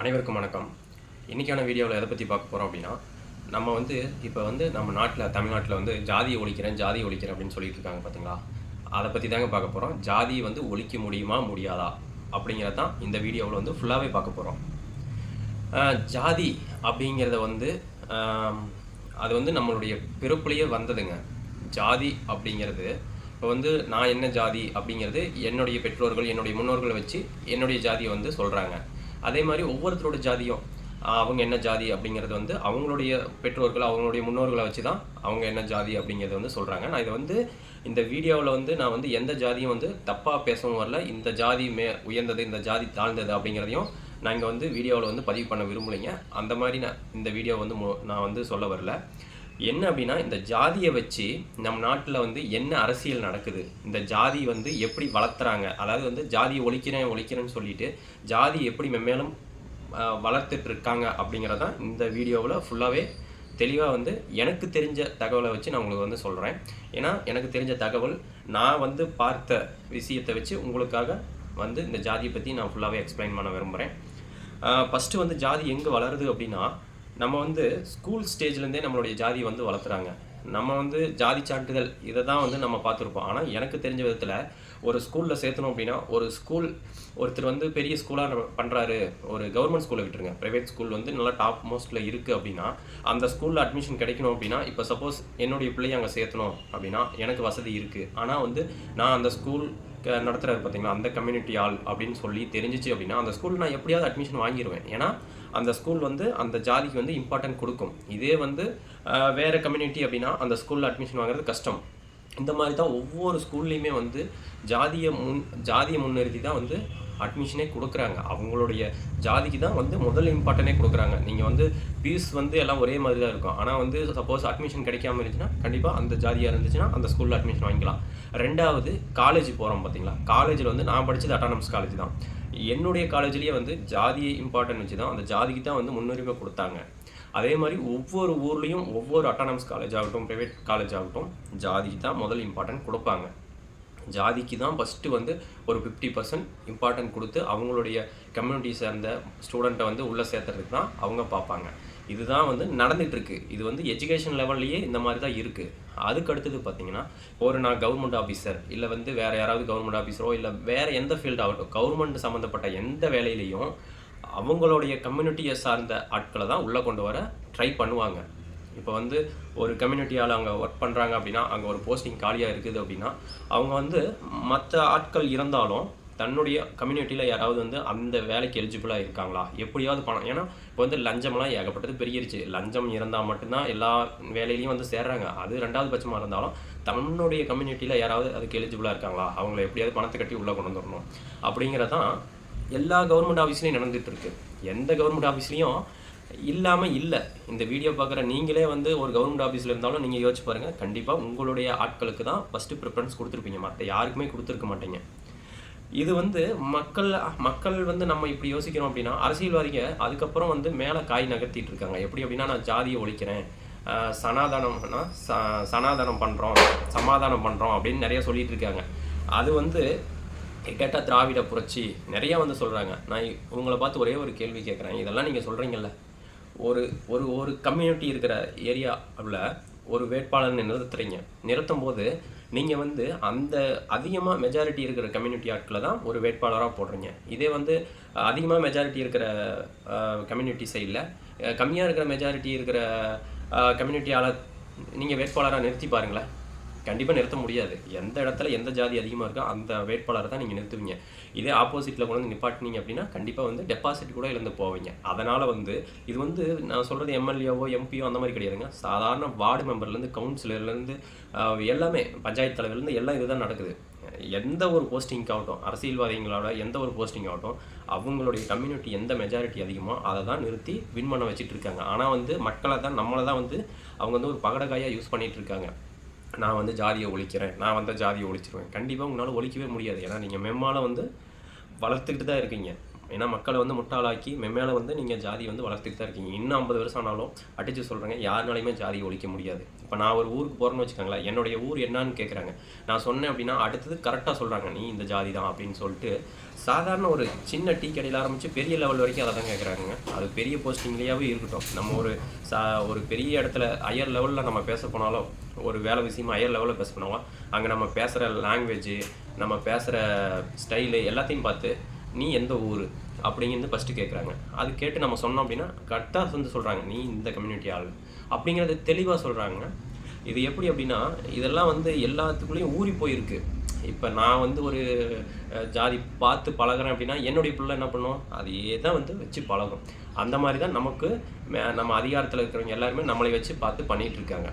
அனைவருக்கும் வணக்கம். இன்றைக்கான வீடியோவில் எதை பற்றி பார்க்க போகிறோம் அப்படின்னா நம்ம வந்து இப்போ வந்து நம்ம நாட்டில் தமிழ்நாட்டில் வந்து ஜாதியை ஒழிக்கிறேன் ஜாதியை ஒழிக்கிறேன் அப்படின்னு சொல்லிட்டு இருக்காங்க பார்த்தீங்களா அதை பற்றி தாங்க பார்க்க போகிறோம் ஜாதியை வந்து ஒழிக்க முடியுமா முடியாதா? அப்படிங்கிறத தான் இந்த வீடியோவில் வந்து ஃபுல்லாகவே பார்க்க போகிறோம் ஜாதி அப்படிங்கிறத வந்து அது வந்து நம்மளுடைய பிறப்புலேயே வந்ததுங்க. ஜாதி அப்படிங்கிறது இப்போ வந்து நான் என்ன ஜாதி அப்படிங்கிறது என்னுடைய பெற்றோர்கள் என்னுடைய முன்னோர்களை வச்சு என்னுடைய ஜாதியை வந்து சொல்கிறாங்க அதே மாதிரி ஒவ்வொருத்தரோட ஜாதியும் அவங்க என்ன ஜாதி அப்படிங்கிறது வந்து அவங்களுடைய பெற்றோர்கள் அவங்களுடைய முன்னோர்களை வச்சு தான் அவங்க என்ன ஜாதி அப்படிங்கிறத வந்து சொல்கிறாங்க நான் இதை வந்து இந்த வீடியோவில் வந்து நான் வந்து எந்த ஜாதியும் வந்து தப்பாக பேசவும் வரல. இந்த ஜாதி மே உயர்ந்தது இந்த ஜாதி தாழ்ந்தது அப்படிங்கிறதையும் நான் இங்கே வந்து வீடியோவில் வந்து பதிவு பண்ண விரும்பலைங்க. அந்த மாதிரி நான் இந்த வீடியோ வந்து நான் வந்து சொல்ல வரல. என்ன அப்படின்னா இந்த ஜாதியை வச்சு நம் நாட்டில் வந்து என்ன அரசியல் நடக்குது? இந்த ஜாதி வந்து எப்படி வளர்த்துறாங்க? அதாவது வந்து ஜாதியை ஒழிக்கிறேன் ஒழிக்கிறேன்னு சொல்லிட்டு ஜாதி எப்படி மென்மேலும் வளர்த்துட்ருக்காங்க வளர்த்துட்டு இருக்காங்க அப்படிங்கிறதான் இந்த வீடியோவில் ஃபுல்லாகவே தெளிவாக வந்து எனக்கு தெரிஞ்ச தகவலை வச்சு நான் உங்களுக்கு வந்து சொல்கிறேன் ஏன்னா எனக்கு தெரிஞ்ச தகவல் நான் வந்து பார்த்த விஷயத்தை வச்சு உங்களுக்காக வந்து இந்த ஜாதியை பற்றி நான் ஃபுல்லாகவே எக்ஸ்பிளைன் பண்ண விரும்புகிறேன் ஃபஸ்ட்டு வந்து ஜாதி எங்கே வளருது அப்படின்னா நம்ம வந்து ஸ்கூல் ஸ்டேஜ்லேருந்தே நம்மளுடைய ஜாதியை வந்து வளர்த்துறாங்க. நம்ம வந்து ஜாதி சான்றிதழ் இதை தான் வந்து நம்ம பார்த்துருப்போம். ஆனால் எனக்கு தெரிஞ்ச விதத்தில் ஒரு ஸ்கூலில் சேர்த்தணும் அப்படின்னா ஒரு ஸ்கூல் ஒருத்தர் வந்து பெரிய ஸ்கூலாக பண்ணுறாரு ஒரு கவர்மெண்ட் ஸ்கூலில் விட்டுருங்க. ப்ரைவேட் ஸ்கூல் வந்து நல்லா டாப் மோஸ்ட்டில் இருக்குது அப்படின்னா அந்த ஸ்கூலில் அட்மிஷன் கிடைக்கணும் அப்படின்னா இப்போ சப்போஸ் என்னுடைய பிள்ளையை அங்கே சேர்த்தணும் அப்படின்னா எனக்கு வசதி இருக்குது ஆனால் வந்து நான் அந்த ஸ்கூல் நடத்துகிறாரு பார்த்தீங்களா அந்த கம்யூனிட்டி ஆள் அப்படின்னு சொல்லி தெரிஞ்சிச்சு அப்படின்னா அந்த ஸ்கூல் நான் எப்படியாவது அட்மிஷன் வாங்கிடுவேன் ஏன்னா அந்த ஸ்கூல் வந்து அந்த ஜாதிக்கு வந்து இம்பார்ட்டன்ட் கொடுக்கும். இதே வந்து வேறு கம்யூனிட்டி அப்படின்னா அந்த ஸ்கூலில் அட்மிஷன் வாங்குறது கஷ்டம். இந்த மாதிரி தான் ஒவ்வொரு ஸ்கூல்லையுமே வந்து ஜாதியை முன் ஜாதியை முன்னிறுத்தி தான் வந்து அட்மிஷனே கொடுக்குறாங்க. அவங்களுடைய ஜாதிக்கு தான் வந்து முதல் இம்பார்ட்டனே கொடுக்குறாங்க. நீங்கள் வந்து ஃபீஸ் வந்து எல்லாம் ஒரே மாதிரி தான் இருக்கும். ஆனால் வந்து சப்போஸ் அட்மிஷன் கிடைக்காம இருந்துச்சுன்னா கண்டிப்பாக அந்த ஜாதியாக இருந்துச்சுன்னா அந்த ஸ்கூலில் அட்மிஷன் வாங்கிக்கலாம். ரெண்டாவது காலேஜ் போகிறோம் பார்த்தீங்களா காலேஜில் வந்து நான் படித்தது அட்டானமஸ் காலேஜ் தான். என்னுடைய காலேஜ்லேயே வந்து ஜாதியை இம்பார்ட்டன்ட் வச்சு தான் அந்த ஜாதிக்கு தான் வந்து முன்னுரிமை கொடுத்தாங்க. அதே மாதிரி ஒவ்வொரு ஊர்லேயும் ஒவ்வொரு அட்டானமஸ் காலேஜ் ஆகட்டும் ப்ரைவேட் காலேஜ் ஆகட்டும் ஜாதிக்கு தான் முதல் இம்பார்ட்டன்ட் கொடுப்பாங்க. ஜாதிக்கு தான் ஃபஸ்ட்டு வந்து ஒரு ஃபிஃப்டி பர்சன்ட் இம்பார்ட்டன்ட் கொடுத்து அவங்களுடைய கம்யூனிட்டி சேர்ந்த ஸ்டூடெண்ட்டை வந்து உள்ளே சேர்த்துறதுக்கு தான் அவங்க பார்ப்பாங்க. இதுதான் வந்து நடந்துகிட்ருக்கு இது வந்து எஜுகேஷன் லெவல்லையே இந்த மாதிரி தான் இருக்குது அதுக்கு அடுத்தது பார்த்தீங்கன்னா ஒரு நான் கவர்மெண்ட் ஆஃபீஸர் இல்லை வந்து வேறு யாராவது கவர்மெண்ட் ஆஃபீஸரோ இல்லை வேறு எந்த ஃபீல்டு ஆகட்டும் கவர்மெண்ட் சம்மந்தப்பட்ட எந்த வேலையிலையும் அவங்களுடைய கம்யூனிட்டியை சார்ந்த ஆட்களை தான் உள்ளே கொண்டு வர ட்ரை பண்ணுவாங்க. இப்போ வந்து ஒரு கம்யூனிட்டியால் அங்கே ஒர்க் பண்ணுறாங்க அப்படின்னா அங்கே ஒரு போஸ்டிங் காலியாக இருக்குது அப்படின்னா அவங்க வந்து மற்ற ஆட்கள் இருந்தாலும் தன்னுடைய கம்யூனிட்டியில் யாராவது வந்து அந்த வேலைக்கு எலிஜிபிளாக இருக்காங்களா? எப்படியாவது பணம் ஏன்னா இப்போ வந்து லஞ்சம்லாம் ஏகப்பட்டது பெருகிருச்சு. லஞ்சம் இருந்தால் மட்டும்தான் எல்லா வேலையிலையும் வந்து சேர்றாங்க. அது ரெண்டாவது பட்சமாக இருந்தாலும் தன்னுடைய கம்யூனிட்டியில் யாராவது அதுக்கு எலிஜிபிளாக இருக்காங்களா? அவங்கள எப்படியாவது பணத்தை கட்டி உள்ளே கொண்டு வந்துடணும் அப்படிங்கிறதான் எல்லா கவர்மெண்ட் ஆஃபீஸ்லேயும் நடந்துகிட்டு இருக்கு. எந்த கவர்மெண்ட் ஆஃபீஸ்லையும் இல்லாமல் இல்லை. இந்த வீடியோ பார்க்குற நீங்களே வந்து ஒரு கவர்மெண்ட் ஆஃபீஸில் இருந்தாலும் நீங்கள் யோசிச்சு பாருங்கள் கண்டிப்பாக உங்களுடைய ஆட்களுக்கு தான் ஃபஸ்ட்டு ப்ரிஃபரன்ஸ் கொடுத்துருப்பீங்க. மற்ற யாருக்குமே கொடுத்துருக்க மாட்டீங்க. இது வந்து மக்கள் மக்கள் வந்து நம்ம இப்படி யோசிக்கிறோம் அப்படின்னா அரசியல்வாதிங்க அதுக்கப்புறம் வந்து மேலே காய் நகர்த்திட்டு இருக்காங்க. எப்படி அப்படின்னா நான் ஜாதியை ஒழிக்கிறேன் சனாதானம்னா சனாதனம்னா ச சனாதனம் பண்ணுறோம் சமாதானம் பண்ணுறோம் அப்படின்னு நிறைய சொல்லிட்டு இருக்காங்க. அது வந்து கேட்டால் திராவிட புரட்சி. நிறையா வந்து சொல்கிறாங்க நான் உங்களை பார்த்து ஒரே ஒரு கேள்வி கேட்குறேன். இதெல்லாம் நீங்கள் சொல்கிறீங்கல்ல ஒரு ஒரு ஒரு கம்யூனிட்டி இருக்கிற ஏரியாவில் ஒரு வேட்பாளர் நிறுத்துறீங்க நிறுத்தும் போது நீங்கள் வந்து அந்த அதிகமாக மெஜாரிட்டி இருக்கிற கம்யூனிட்டி ஆட்களை தான் ஒரு வேட்பாளராக போடுறீங்க. இதே வந்து அதிகமாக மெஜாரிட்டி இருக்கிற கம்யூனிட்டி சைடில் கம்மியாக இருக்கிற மெஜாரிட்டி இருக்கிற கம்யூனிட்டியால் நீங்கள் வேட்பாளராக நிறுத்தி பாருங்களேன். கண்டிப்பாக நிறுத்த முடியாது. எந்த இடத்துல எந்த ஜாதி அதிகமாக இருக்கோ அந்த வேட்பாளரை தான் நீங்கள் நிறுத்துவீங்க. இதே ஆப்போசிட்டில் கொண்டு வந்து நிப்பாட்டினீங்க அப்படின்னா கண்டிப்பாக வந்து டெபாசிட் கூட இழந்து போவீங்க. அதனால் வந்து இது வந்து நான் சொல்கிறது எம்எல்ஏவோ எம்பியோ அந்த மாதிரி கிடையாதுங்க. சாதாரண வார்டு மெம்பர்லேருந்து கவுன்சிலர்லேருந்து எல்லாமே பஞ்சாயத்து தலைவர்லேருந்து எல்லாம் இதுதான் நடக்குது. எந்த ஒரு போஸ்டிங் ஆகட்டும் அரசியல்வாதிகளோட எந்த ஒரு போஸ்டிங் ஆகட்டும் அவங்களுடைய கம்யூனிட்டி எந்த மெஜாரிட்டி அதிகமோ அதை தான் நிறுத்தி வின் பண்ண வச்சுட்டு இருக்காங்க. ஆனால் வந்து மக்களை தான் நம்மளை தான் வந்து அவங்க வந்து ஒரு பகடகாயாக யூஸ் பண்ணிகிட்டு இருக்காங்க. நான் வந்து ஜாதியை ஒழிக்கிறேன் நான் வந்து ஜாதியை ஒழிச்சிருவேன். கண்டிப்பாக உங்களால் ஒழிக்கவே முடியாது. ஏன்னா நீங்கள் மெம்மால் வந்து வளர்த்துக்கிட்டு தான் இருக்கீங்க. ஏன்னா மக்களை வந்து முட்டாளாக்கி மெம்மேல வந்து நீங்கள் ஜாதி வந்து வளர்த்துட்டு தான் இருக்கீங்க. இன்னும் ஐம்பது வருஷம் ஆனாலும் அடிச்சு சொல்கிறேங்க யாருனாலையுமே ஜாதி ஒழிக்க முடியாது. இப்போ நான் ஒரு ஊருக்கு போகிறேன்னு வச்சுக்கோங்களேன் என்னுடைய ஊர் என்னன்னு கேட்குறாங்க நான் சொன்னேன் அப்படின்னா அடுத்தது கரெக்டாக சொல்கிறாங்க நீ இந்த ஜாதி தான் அப்படின்னு சொல்லிட்டு சாதாரண ஒரு சின்ன டீ கடையில் ஆரம்பித்து பெரிய லெவல் வரைக்கும் அதை தான் கேட்குறாங்க அது பெரிய போஸ்டிங்லேயாவே இருக்கட்டும். நம்ம ஒரு சா ஒரு பெரிய இடத்துல ஹையர் லெவலில் நம்ம பேச போனாலும் ஒரு வேலை விஷயமா ஹையர் லெவலில் பேச போனாலும் அங்கே நம்ம பேசுகிற லாங்குவேஜ் நம்ம பேசுகிற ஸ்டைலு எல்லாத்தையும் பார்த்து நீ எந்த ஊர்? அப்படிங்கிறது ஃபஸ்ட்டு கேட்குறாங்க அது கேட்டு நம்ம சொன்னோம் அப்படின்னா கரெக்டாக வந்து சொல்கிறாங்க நீ இந்த கம்யூனிட்டி ஆள். அப்படிங்கிறத தெளிவாக சொல்கிறாங்க இது எப்படி அப்படின்னா இதெல்லாம் வந்து எல்லாத்துக்குள்ளேயும் ஊறி போயிருக்கு. இப்போ நான் வந்து ஒரு ஜாதி பார்த்து பழகுறேன் அப்படின்னா என்னுடைய பிள்ளை என்ன பண்ணும்? அதையே தான் வந்து வச்சு பழகும். அந்த மாதிரி தான் நமக்கு மே- நம்ம அதிகாரத்தில் இருக்கிறவங்க எல்லாருமே நம்மளை வச்சு பார்த்து பண்ணிகிட்டு இருக்காங்க.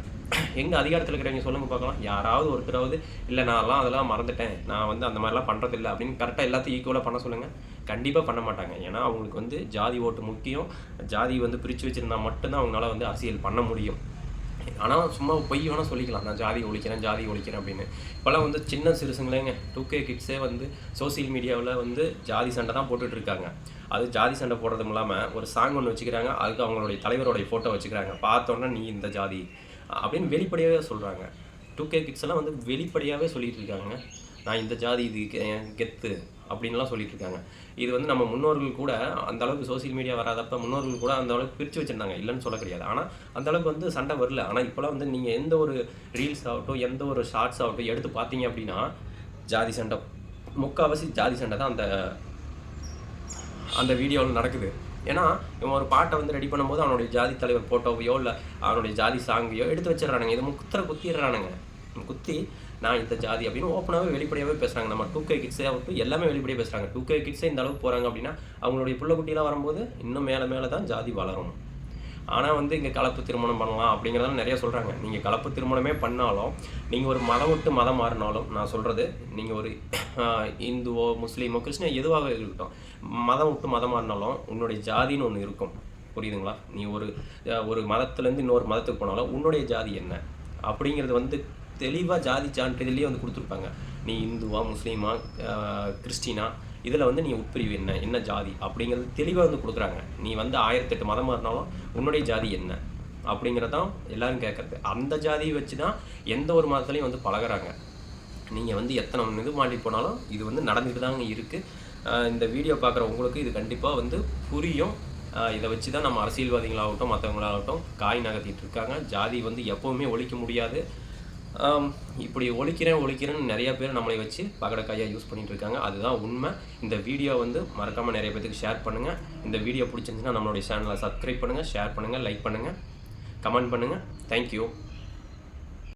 எங்க அதிகாரத்தில் இருக்கிறவங்க சொல்லுங்க பார்க்கலாம். யாராவது ஒருத்தராவது இல்லை நான்லாம் அதெல்லாம் மறந்துட்டேன். நான் வந்து அந்த மாதிரிலாம் பண்ணுறதில்ல அப்படின்னு கரெக்டாக எல்லாத்தையும் ஈக்குவலாக பண்ண சொல்லுங்கள் கண்டிப்பாக பண்ண மாட்டாங்க. ஏன்னா அவங்களுக்கு வந்து ஜாதி ஓட்டு முக்கியம். ஜாதி வந்து பிரித்து வச்சுருந்தா மட்டும்தான் அவங்களால வந்து அரசியல் பண்ண முடியும். ஆனால் சும்மா பொய் வேணால் சொல்லிக்கலாம். நான் ஜாதி ஒழிக்கிறேன் ஜாதி ஒழிக்கிறேன் அப்படின்னு. இப்போல்லாம் வந்து சின்ன சிறுசுங்களேங்க டூ கே கிட்ஸே வந்து சோசியல் மீடியாவில் வந்து ஜாதி சண்டை தான் போட்டுட்ருக்காங்க அது ஜாதி சண்டை போடுறதும் இல்லாமல் ஒரு சாங் ஒன்று வச்சுக்கிறாங்க அதுக்கு அவங்களுடைய தலைவருடைய ஃபோட்டோ வச்சுக்கிறாங்க. பார்த்தோன்னே நீ இந்த ஜாதி அப்படின்னு வெளிப்படையாகவே சொல்கிறாங்க டூ கே கிட்ஸ் எல்லாம் வந்து வெளிப்படையாகவே சொல்லிகிட்டு இருக்காங்க. நான் இந்த ஜாதி இது என் கெத்து. அப்படின்லாம் சொல்லிட்டு இருக்காங்க இது வந்து நம்ம முன்னோர்கள் கூட அந்த அளவுக்கு சோசியல் மீடியா வராதப்ப முன்னோர்கள் கூட அந்த அளவுக்கு பிரித்து வச்சிருந்தாங்க. இல்லைன்னு சொல்ல கிடையாது. ஆனால் அந்த அளவுக்கு வந்து சண்டை வரல. ஆனால் இப்போலாம் வந்து நீங்கள் எந்த ஒரு ரீல்ஸ் ஆகட்டும் எந்த ஒரு ஷார்ட்ஸ் ஆகட்டும் எடுத்து பார்த்தீங்க அப்படின்னா ஜாதி சண்டை முக்கால்வாசி ஜாதி சண்டை தான் அந்த அந்த வீடியோவில் நடக்குது. ஏன்னா இவன் ஒரு பாட்டை வந்து ரெடி பண்ணும்போது அவனுடைய ஜாதி தலைவர் ஃபோட்டோவையோ இல்லை அவனுடைய ஜாதி சாங்கையோ எடுத்து வச்சிடறானுங்க. இதை முத்திர குத்திடுறானுங்க. குத்தி நான் இந்த ஜாதி அப்படின்னு ஓப்பனாகவே வெளிப்படையாகவே பேசுகிறாங்க நம்ம டூ கே கிட்ஸே ஆகட்டும் எல்லாமே வெளிப்படையாக பேசுகிறாங்க டூ கே கிட்ஸே இந்த அளவுக்கு போகிறாங்க அப்படின்னா அவங்களுடைய புள்ள குட்டிலாம் வரும்போது இன்னும் மேலே மேலே தான் ஜாதி வளரும். ஆனால் வந்து இங்கே கலப்பு திருமணம் பண்ணலாம் அப்படிங்கிறதெல்லாம் நிறைய சொல்கிறாங்க நீங்கள் கலப்பு திருமணமே பண்ணாலும் நீங்கள் ஒரு மதம் விட்டு மதம் மாறினாலும் நான் சொல்கிறது நீங்கள் ஒரு இந்துவோ முஸ்லீமோ கிறிஸ்டினோ எதுவாக இருக்கட்டும் மதம் விட்டு மதம் மாறினாலும் உன்னுடைய ஜாதின்னு ஒன்று இருக்கும். புரியுதுங்களா? நீ ஒரு ஒரு மதத்துலேருந்து இன்னொரு மதத்துக்கு போனாலும் உன்னுடைய ஜாதி என்ன? அப்படிங்கிறது வந்து தெளிவாக ஜாதி சான்றிதழ்லேயே வந்து கொடுத்துருப்பாங்க. நீ இந்துவா முஸ்லீமா கிறிஸ்டினா இதில் வந்து நீ உட்பிரிவு என்ன? என்ன ஜாதி? அப்படிங்கிறது தெளிவாக வந்து கொடுக்குறாங்க. நீ வந்து ஆயிரத்தெட்டு மதமாக இருந்தாலும் உன்னுடைய ஜாதி என்ன? அப்படிங்கிறதான் எல்லாரும் கேட்குறது அந்த ஜாதியை வச்சு தான் எந்த ஒரு மதத்துலையும் வந்து பழகுறாங்க. நீங்கள் வந்து எத்தனை இது மாட்டி போனாலும் இது வந்து நடந்துட்டு தாங்க இருக்குது இந்த வீடியோ பார்க்குற உங்களுக்கு இது கண்டிப்பாக வந்து புரியும். இதை வச்சு தான் நம்ம அரசியல்வாதிகளாகட்டும் மற்றவங்களாகட்டும் காய் நகர்த்திட்டு இருக்காங்க. ஜாதி வந்து எப்போவுமே ஒழிக்க முடியாது. இப்படி ஒழிக்கிறேன் ஒழிக்கிறேன்னு நிறைய பேர் நம்மளை வச்சு பகடக்காயாக யூஸ் பண்ணிகிட்டு இருக்காங்க. அதுதான் உண்மை. இந்த வீடியோ வந்து மறக்காமல் நிறைய பேத்துக்கு ஷேர் பண்ணுங்கள் இந்த வீடியோ பிடிச்சிருந்துச்சுன்னா நம்மளுடைய சேனலை சப்ஸ்கிரைப் பண்ணுங்கள் ஷேர் பண்ணுங்கள் லைக் பண்ணுங்கள் கமெண்ட் பண்ணுங்கள் தேங்க்யூ